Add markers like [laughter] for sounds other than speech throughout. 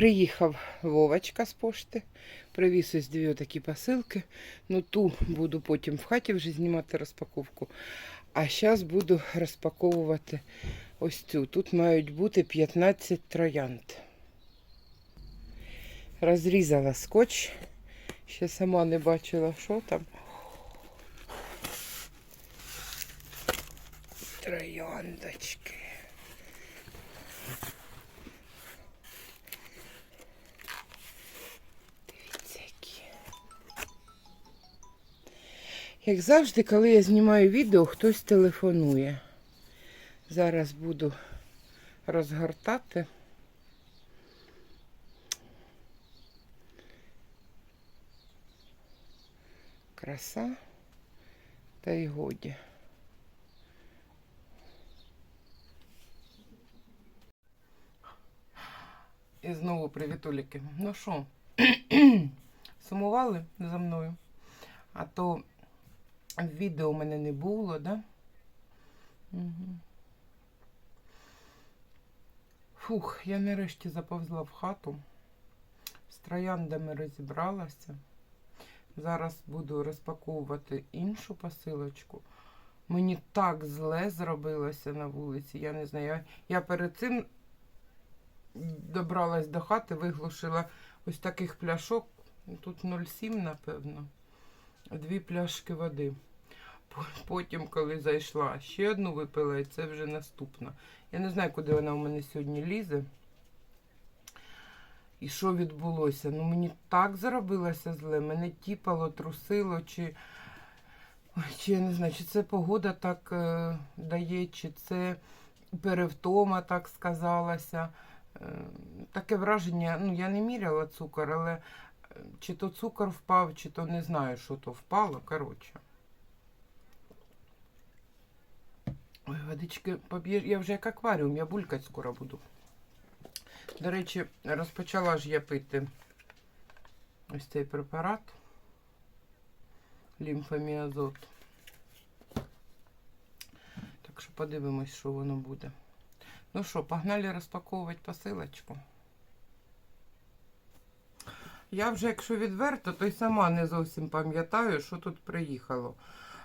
Приїхав Вовочка з пошти, привіз ось дві такі посилки. Ну ту буду потім в хаті вже знімати розпаковку. А зараз буду розпаковувати ось цю. Тут мають бути 15 троянд. Розрізала скотч. Ще сама не бачила, що там. Трояндочки. Як завжди, коли я знімаю відео, хтось телефонує. Зараз буду розгортати. Краса та й годі. І знову привітуліки. Ну що, [clears throat] сумували за мною? А то відео у мене не було, да? Угу. Фух, я нарешті заповзла в хату. З трояндами розібралася. Зараз буду розпаковувати іншу посилочку. Мені так зле зробилося на вулиці. Я не знаю. Я, я перед цим добралась до хати, виглушила ось таких пляшок. Тут 0,7, напевно. Дві пляшки води. По- Потім, коли зайшла, ще одну випила, і це вже наступна. Я не знаю, куди вона у мене сьогодні лізе. І що відбулося? Ну мені так зробилося зле, мене тіпало, трусило, чи, чи я не знаю, чи це погода так е, дає, чи це перевтома так сказалася. Е, таке враження, ну я не міряла цукор, але е, чи то цукор впав, чи то не знаю, що то впало. Коротше. Ой, водички поб'єш. Я вже як акваріум, я булькать скоро буду. До речі, розпочала ж я пити ось цей препарат лімфоміазот. Так що подивимось, що воно буде. Ну що, погнали розпаковувати посилочку. Я вже, якщо відверто, то й сама не зовсім пам'ятаю, що тут приїхало.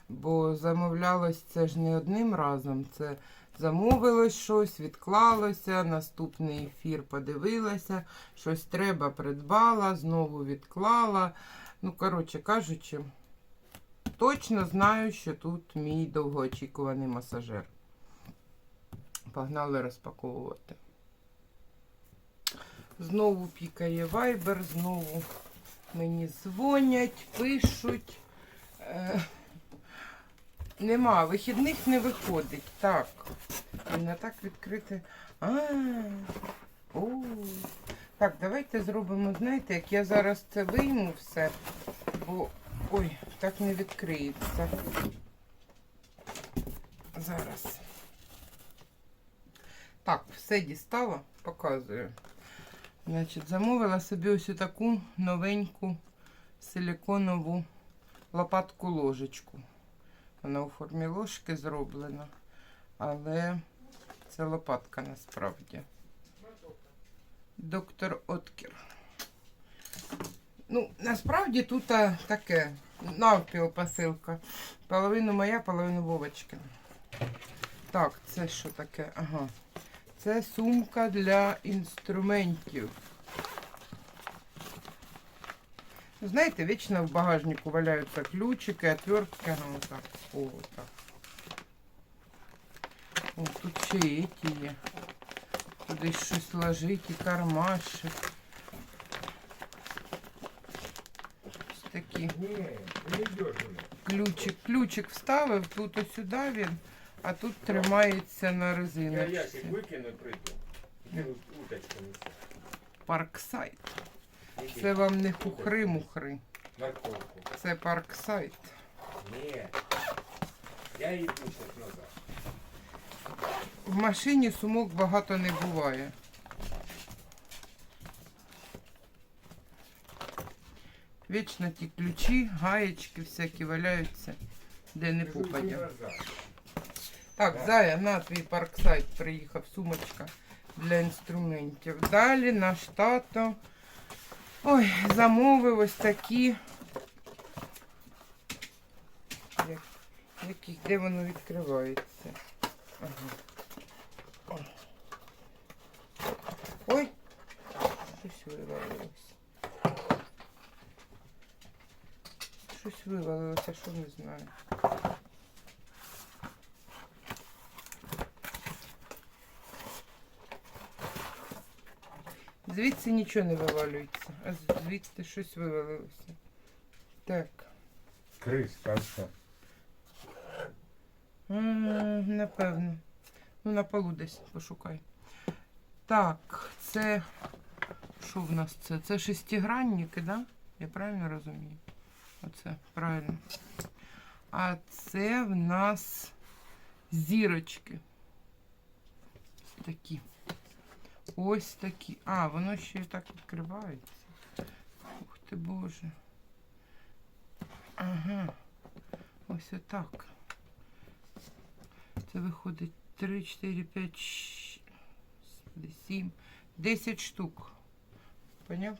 Бо замовлялось це ж не одним разом. Це замовилось щось, відклалося, наступний ефір подивилася, щось треба, придбала, знову відклала. Ну, коротше кажучи, точно знаю, що тут мій довгоочікуваний масажер. Погнали розпаковувати. Знову пікає вайбер, знову мені дзвонять, пишуть. Е, нема, вихідних не виходить. Так. Не так відкрити. А, о. Так, давайте зробимо, знаєте, як я зараз це вийму все, бо ой, так не відкриється. Зараз. Так, все дістала, показую. Значить, замовила собі ось таку новеньку силиконову лопатку ложечку. Вона у формі ложки зроблена, але це лопатка насправді. Доктор Откер. Ну, насправді тут таке навпіл посилка. Половину моя, половину Вовочки. Так, це що таке? Ага. Це сумка для інструментів. Знаєте, вічно в багажнику валяються ключики, отвертки. Ага, отак. О, так. О, тут ще ті є. Туди щось ложить, і кармашик. Ось такі. Ключик, ключик вставив, тут ось сюди він, а тут тримається на Я резиночці. ящик выкину, приду. Ты Це вам не хухри-мухри. Морковку. Це парксайт. Нет. Я иду сейчас назад. В машині сумок багато не буває. Вічно ті ключі, гаєчки всякі валяються, де не попадя. Так, Зая, на твій парксайт приїхав, сумочка. для інструментів. Далі наш тато ой, замовив ось такі. Як, які, де воно відкривається? Ага. Ой, щось вивалилось. Щось вивалилося, що не знаю. Звідси нічого не вивалюється, а звідси щось вивалилося. Так. Кришка, а що? Напевно. Ну, на полу десь пошукай. Так, це. Що в нас це? Це шестигранники, да? Я правильно розумію? Оце, правильно. А це в нас зірочки. Такі. Ось такі. А, воно ще так відкривається. Ух ти боже. Ага. Ось отак. Це виходить 3, 4, 5, 7, 10 штук. Поняв?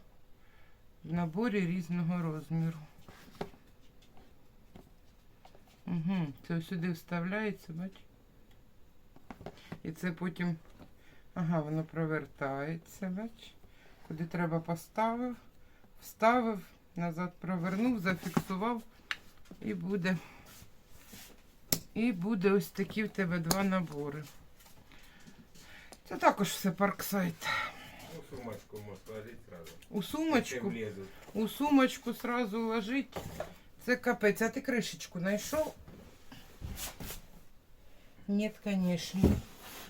В наборі різного розміру. Угу. Це сюди вставляється, бач? І це потім. Ага, воно провертається, бач? Куди треба поставив, вставив, назад провернув, зафіксував і буде. І буде ось такі в тебе два набори. Це також все парксайт. Ну, сумочку можеш ложити сразу. У сумочку, у сумочку сразу ложить. Це капець. А ти кришечку знайшов? Ні, звісно.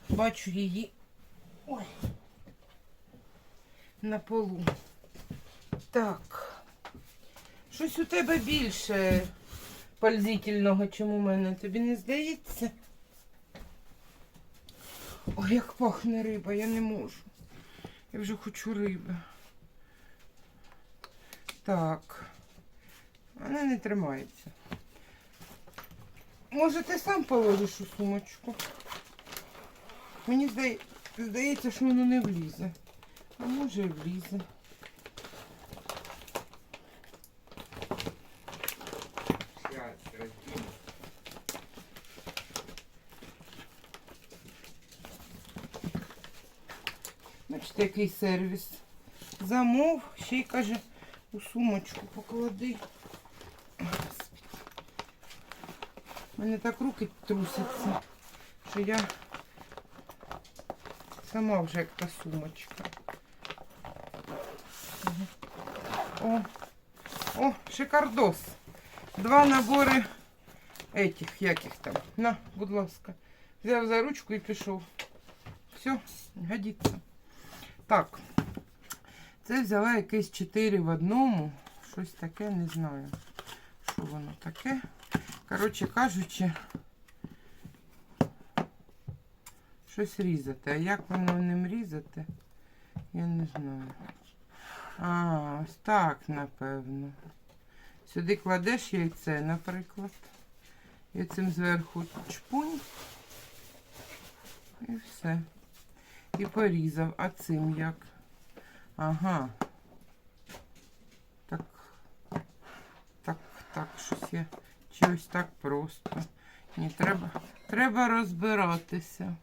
Бачу її. Ой. На полу. Так. Щось у тебе більше пользительного, чим у мене. Тобі не здається? Ой, як пахне риба, я не можу. Я вже хочу риби. Так. Вона не тримається. Може, ти сам положиш у сумочку? Мені здає... здається, що воно не влізе. А може і влізе. Роздіну. Який сервіс. Замов, ще й каже, у сумочку поклади. У мене так руки трусяться, що я сама вже як та сумочка. О, о, шикардос. Два набори этих, як їх там. На, будь ласка. Взяв за ручку і пішов. Все, годиться. Так. Це взяла якесь 4 в одному. Щось таке, не знаю. Що воно таке. Коротше кажучи, щось різати. А як воно ним різати, я не знаю. А, ось так, напевно. Сюди кладеш яйце, наприклад. І цим зверху чпунь. І все. І порізав. А цим як? Ага. Так. Так, так, щось я. Чи ось так просто. Ні, треба, треба розбиратися.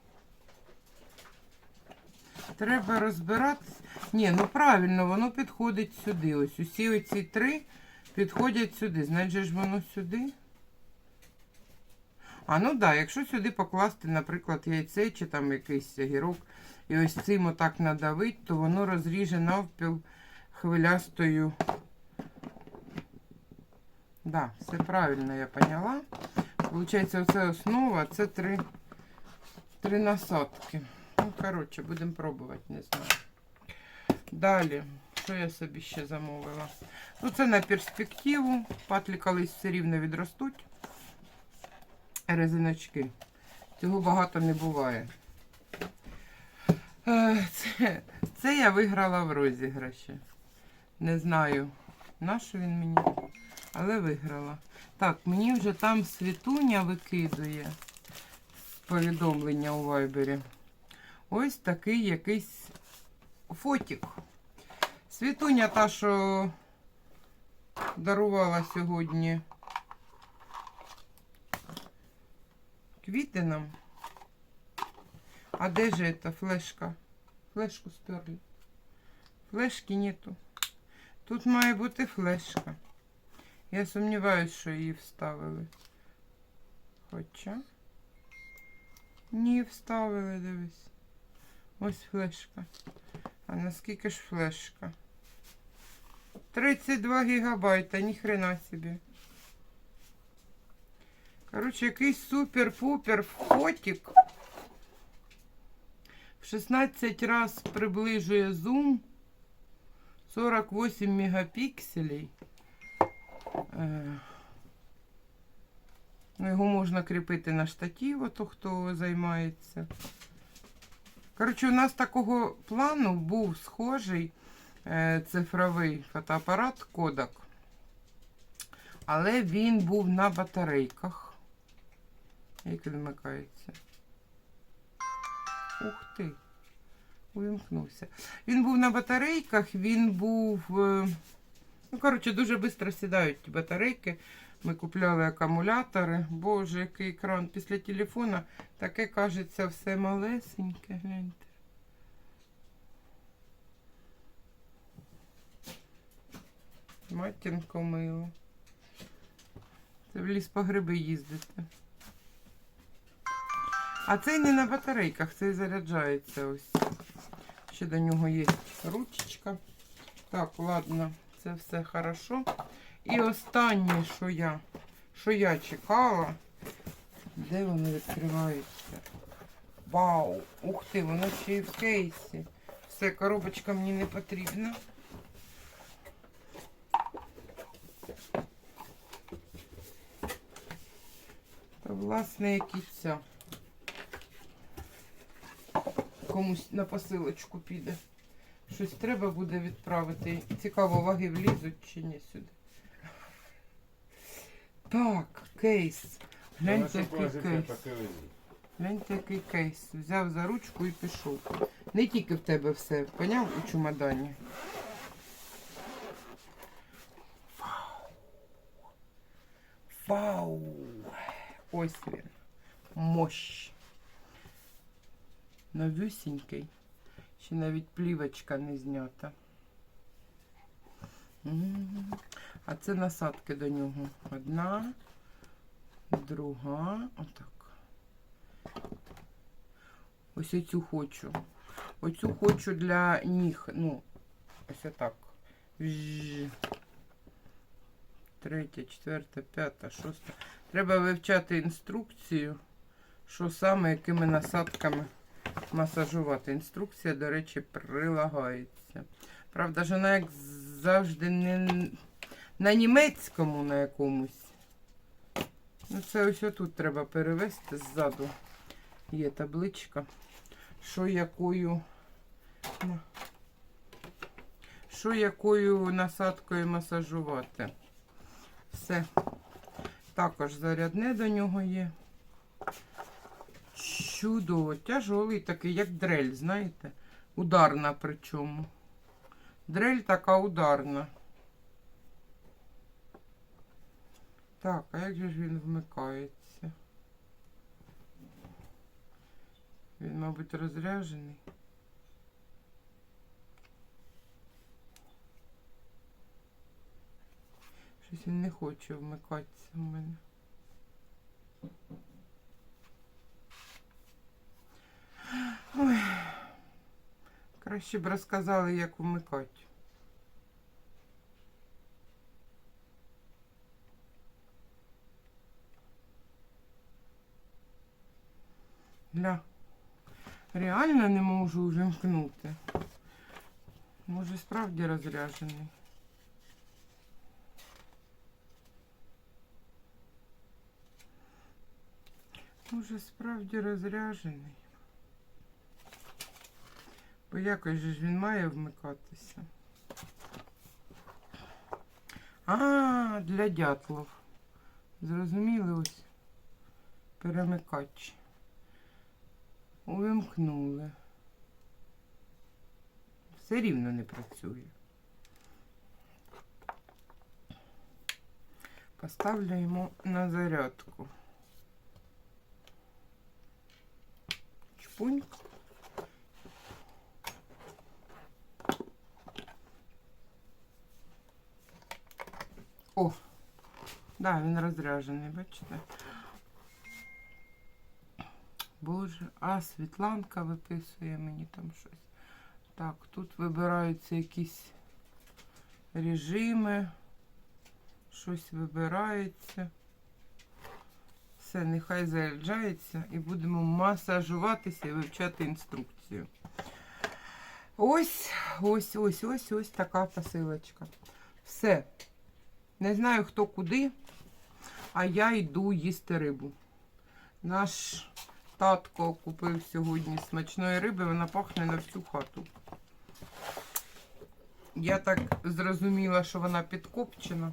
Треба розбиратися. Ні, ну правильно, воно підходить сюди. Ось усі оці три підходять сюди. Значить ж воно сюди. А ну так, да, якщо сюди покласти, наприклад, яйце чи там якийсь огірок, і ось цим отак надавить, то воно розріже навпіл хвилястою. Да, все правильно я поняла. Получається, оце основа, це три, три насадки. Ну, коротше, будемо пробувати, не знаю. Далі, що я собі ще замовила? Ну, це на перспективу. Патлі колись все рівно відростуть. Резиночки. Цього багато не буває. Е, Це, це я виграла в розіграші. Не знаю, на що він мені, але виграла. Так, мені вже там світуня викидує повідомлення у вайбері. Ось такий якийсь фотик. Світуня та, що дарувала сьогодні квіти нам. А де же эта флешка? Флешку стерли. Флешки нету. Тут має бути флешка. Я сумніваюся, що її вставили. Хоча. Ні, вставили, дивись. Ось флешка. А наскільки ж флешка? 32 гігабайта, ніхрена собі. Коротше, якийсь супер-пупер фотик. В 16 раз приближує зум. 48 мегапікселей. Е, Ну, його можна кріпити на штатив, ото хто займається. Коротше, у нас такого плану був схожий е, цифровий фотоапарат Kodak. Але він був на батарейках. Як він вмикається? Ух ти! Увімкнувся. Він був на батарейках, він був. е, Ну, коротше, дуже швидко сідають батарейки. Ми купляли акумулятори. Боже, який екран після телефона. Таке кажеться все малесеньке. Гляньте. Матінко мило. Це в ліс по гриби їздити. А цей не на батарейках, цей заряджається ось. Ще до нього є ручечка. Так, ладно, це все хорошо. І останнє, що я, що я чекала, де вони відкриваються? Вау! Ух ти, воно ще й в кейсі. Все, коробочка мені не потрібна. Та власне як ця. Комусь на посилочку піде. Щось треба буде відправити. Цікаво, ваги влізуть чи ні сюди. Так, кейс. Гляньте, який кейс. Гляньте, який кейс. Взяв за ручку і пішов. Не тільки в тебе все, поняв у чемодані. Вау! Вау! Ось він. Мощ. Новюсінький. Ще навіть плівочка не знята. М. А це насадки до нього. Одна, друга. Отак. Ось оцю хочу. Оцю хочу для ніг. Ну, ось отак. Третя, четверта, п'ята, шоста. Треба вивчати інструкцію, що саме, якими насадками масажувати. Інструкція, до речі, прилагається. Правда ж вона як завжди не на німецькому на якомусь. Ну, це ось отут треба перевести ззаду. Є табличка. Що якою. Що якою насадкою масажувати. Все. Також зарядне до нього є. Чудово, тяжолий такий, як дрель, знаєте? Ударна причому. Дрель така ударна. Так, а як же ж він вмикається? Він, мабуть, розряджений. Щось він не хоче вмикатися в мене. Ой. Краще б розказали, як вмикати. Гля. Реально не можу увімкнути. Може, справді розряджений. Може, справді розряджений. Бо якось же ж він має вмикатися. А, для дятлов. Зрозуміли ось. Перемикач. Увімкнули. Все рівно не працює. Поставлю йому на зарядку. Чпуньк. О, да, він розряджений, бачите? Боже, а Світланка виписує мені там щось. Так, тут вибираються якісь режими. Щось вибирається. Все, нехай заряджається і будемо масажуватися і вивчати інструкцію. Ось, ось, ось, ось, ось така посилочка. Все. Не знаю, хто куди, а я йду їсти рибу. Наш татко купив сьогодні смачної риби, вона пахне на всю хату. Я так зрозуміла, що вона підкопчена.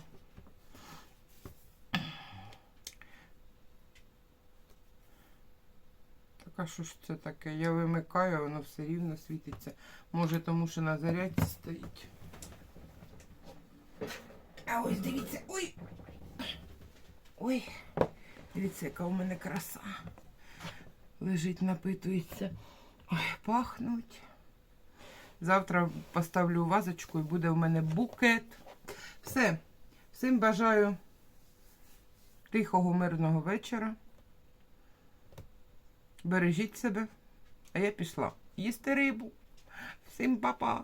Так, а що ж це таке? Я вимикаю, воно все рівно світиться. Може, тому що на зарядці стоїть. А ось дивіться, ой! Ой! Дивіться, яка у мене краса. Лежить, напитується. Ой, пахнуть. Завтра поставлю вазочку і буде в мене букет. Все. Всім бажаю тихого, мирного вечора. Бережіть себе. А я пішла їсти рибу. Всім па-па.